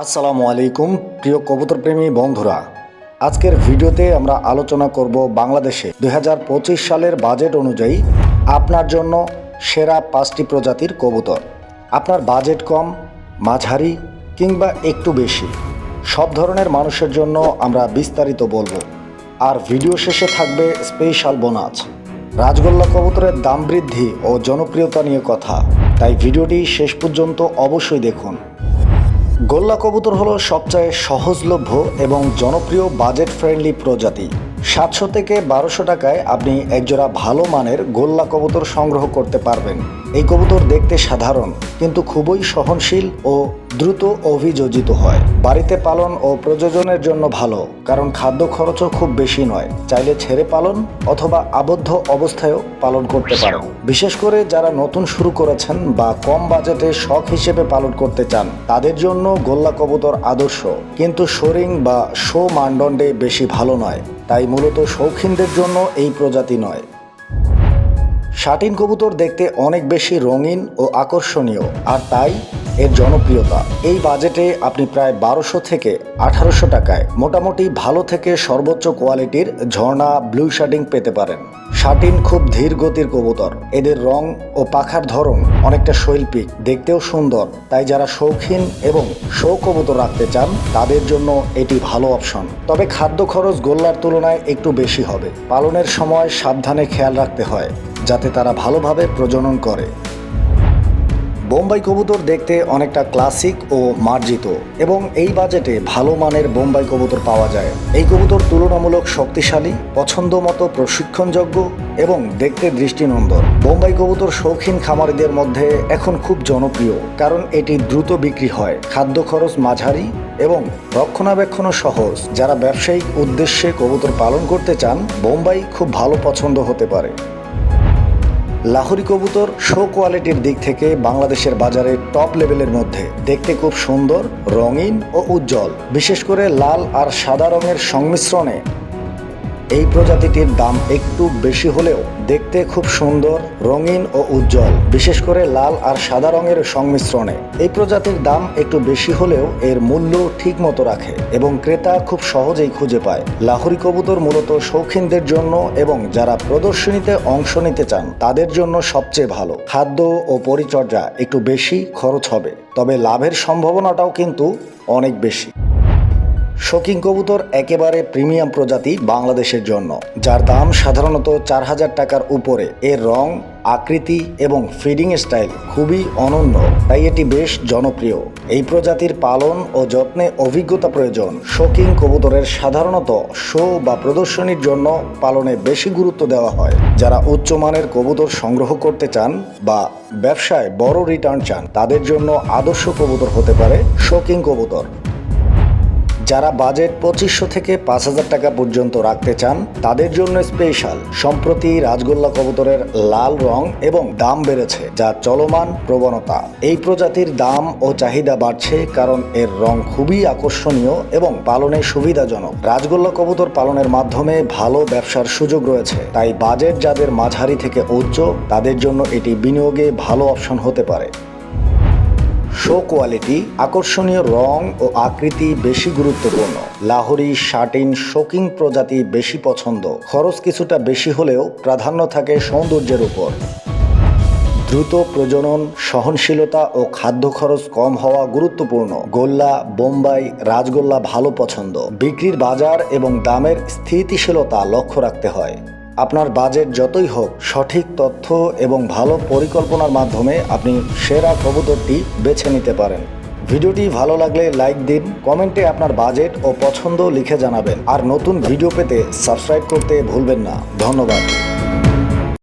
আসসালামু আলাইকুম, প্রিয় কবুতর প্রেমী বন্ধুরা। আজকের ভিডিওতে আমরা আলোচনা করব বাংলাদেশে দু হাজার পঁচিশ সালের বাজেট অনুযায়ী আপনার জন্য সেরা পাঁচটি প্রজাতির কবুতর। আপনার বাজেট কম, মাঝারি কিংবা একটু বেশি। সব ধরনের মানুষের জন্য আমরা বিস্তারিত বলব। আর ভিডিও শেষে থাকবে স্পেশাল বোনাস। রাজগোল্লা কবুতরের দাম বৃদ্ধি ও জনপ্রিয়তা নিয়ে কথা। তাই ভিডিওটি শেষ পর্যন্ত অবশ্যই দেখুন। গোল্লা কবুতর হলো সবচেয়ে সহজলভ্য এবং জনপ্রিয় বাজেট ফ্রেন্ডলি প্রজাতি। সাতশো থেকে বারোশো টাকায় আপনি একজোড়া ভালো মানের গোল্লা কবুতর সংগ্রহ করতে পারবেন। এই কবুতর দেখতে সাধারণ, কিন্তু খুবই সহনশীল ও দ্রুত অভিযোজিত হয়। বাড়িতে পালন ও প্রযোজনের জন্য ভালো, কারণ খাদ্য খরচও খুব বেশি নয়। চাইলে ছেড়ে পালন অথবা আবদ্ধ অবস্থায়ও পালন করতে পারো বিশেষ করে যারা নতুন শুরু করেছেন বা কম বাজেটে শখ হিসেবে পালন করতে চান, তাদের জন্য গোল্লা কবুতর আদর্শ। কিন্তু শোরিং বা শো মানদণ্ডে বেশি ভালো নয়, তাই মূলত শৌখিনদের জন্য এই প্রজাতি নয়। শাটিন কবুতর দেখতে অনেক বেশি রঙিন ও আকর্ষণীয়, আর তাই এর জনপ্রিয়তা। এই বাজেটে আপনি প্রায় বারোশো থেকে আঠারোশো টাকায় মোটামুটি ভালো থেকে সর্বোচ্চ কোয়ালিটির ঝর্ণা ব্লু শাটিং পেতে পারেন। শাটিন খুব ধীর গতির কবুতর। এদের রং ও পাখার ধরন অনেকটা শৈল্পিক, দেখতেও সুন্দর। তাই যারা শৌখিন এবং শো কবুতর রাখতে চান, তাদের জন্য এটি ভালো অপশন। তবে খাদ্য খরচ গোল্লার তুলনায় একটু বেশি হবে। পালনের সময় সাবধানে খেয়াল রাখতে হয়, যাতে তারা ভালোভাবে প্রজনন করে। বোম্বাই কবুতর দেখতে অনেকটা ক্লাসিক ও মার্জিত, এবং এই বাজেটে ভালো মানের বোম্বাই কবুতর পাওয়া যায়। এই কবুতর তুলনামূলক শক্তিশালী পছন্দ মতো প্রশিক্ষণযোগ্য এবং দেখতে দৃষ্টিনন্দন। বোম্বাই কবুতর শৌখিন খামারিদের মধ্যে এখন খুব জনপ্রিয়, কারণ এটি দ্রুত বিক্রি হয়, খাদ্য খরচ মাঝারি এবং রক্ষণাবেক্ষণও সহজ। যারা ব্যবসায়িক উদ্দেশ্যে কবুতর পালন করতে চান, বোম্বাই খুব ভালো পছন্দ হতে পারে। লাহোরি কবুতর শো কোয়ালিটির দিক থেকে বাংলাদেশের বাজারে টপ লেভেলের মধ্যে। দেখতে খুব সুন্দর, রঙিন ও উজ্জ্বল। বিশেষ করে লাল আর সাদা রঙের সংমিশ্রণে এই প্রজাতিটির দাম একটু বেশি হলেও দেখতে খুব সুন্দর, রঙিন ও উজ্জ্বল, বিশেষ করে লাল আর সাদা রঙের সংমিশ্রণে। এই প্রজাতির দাম একটু বেশি হলেও এর মূল্য ঠিক মতো রাখে এবং ক্রেতা খুব সহজেই খুঁজে পায়। লাহোরি কবুতর মূলত শৌখিনদের জন্য এবং যারা প্রদর্শনীতে অংশ নিতে চান, তাদের জন্য সবচেয়ে ভালো। খাদ্য ও পরিচর্যা একটু বেশি খরচ হবে, তবে লাভের সম্ভাবনাটাও কিন্তু অনেক বেশি। শৌখিন কবুতর একেবারে প্রিমিয়াম প্রজাতি বাংলাদেশের জন্য, যার দাম সাধারণত চার হাজার টাকার উপরে। এর রং, আকৃতি এবং ফিডিং স্টাইল খুবই অনন্য, তাই এটি বেশ জনপ্রিয়। এই প্রজাতির পালন ও যত্নে অভিজ্ঞতা প্রয়োজন। শৌখিন কবুতরের সাধারণত শো বা প্রদর্শনীর জন্য পালনে বেশি গুরুত্ব দেওয়া হয়। যারা উচ্চমানের কবুতর সংগ্রহ করতে চান বা ব্যবসায় বড় রিটার্ন চান, তাদের জন্য আদর্শ কবুতর হতে পারে শৌখিন কবুতর। যারা বাজেট পঁচিশশো থেকে পাঁচ হাজার টাকা পর্যন্ত রাখতে চান, তাদের জন্য স্পেশাল সম্প্রতি রাজগোল্লা কবুতরের লাল রং এবং দাম বেড়েছে, যা চলমান প্রবণতা। এই প্রজাতির দাম ও চাহিদা বাড়ছে কারণ এর রং খুবই আকর্ষণীয় এবং পালনে সুবিধাজনক। রাজগোল্লা কবুতর পালনের মাধ্যমে ভালো ব্যবসার সুযোগ রয়েছে, তাই বাজেট যাদের মাঝারি থেকে উচ্চ, তাদের জন্য এটি বিনিয়োগে ভালো অপশন হতে পারে। শো কোয়ালিটি আকর্ষণীয় রং ও আকৃতি বেশি গুরুত্বপূর্ণ। লাহোরি শাটিন শোকিং প্রজাতি বেশি পছন্দ। খরচ কিছুটা বেশি হলেও প্রাধান্য থাকে সৌন্দর্যের উপর। দ্রুত প্রজনন, সহনশীলতা ও খাদ্য খরচ কম হওয়া গুরুত্বপূর্ণ। গোল্লা, বোম্বাই, রাজগোল্লা ভালো পছন্দ। বিক্রির বাজার এবং দামের স্থিতিশীলতা লক্ষ্য রাখতে হয়। আপনার বাজেট যতই হোক, সঠিক তথ্য এবং ভালো পরিকল্পনার মাধ্যমে আপনি সেরা কবুতরটি বেছে নিতে পারেন। ভিডিওটি ভালো লাগলে লাইক দিন, কমেন্টে আপনার বাজেট ও পছন্দ লিখে জানাবেন। আর নতুন ভিডিও পেতে সাবস্ক্রাইব করতে ভুলবেন না। ধন্যবাদ।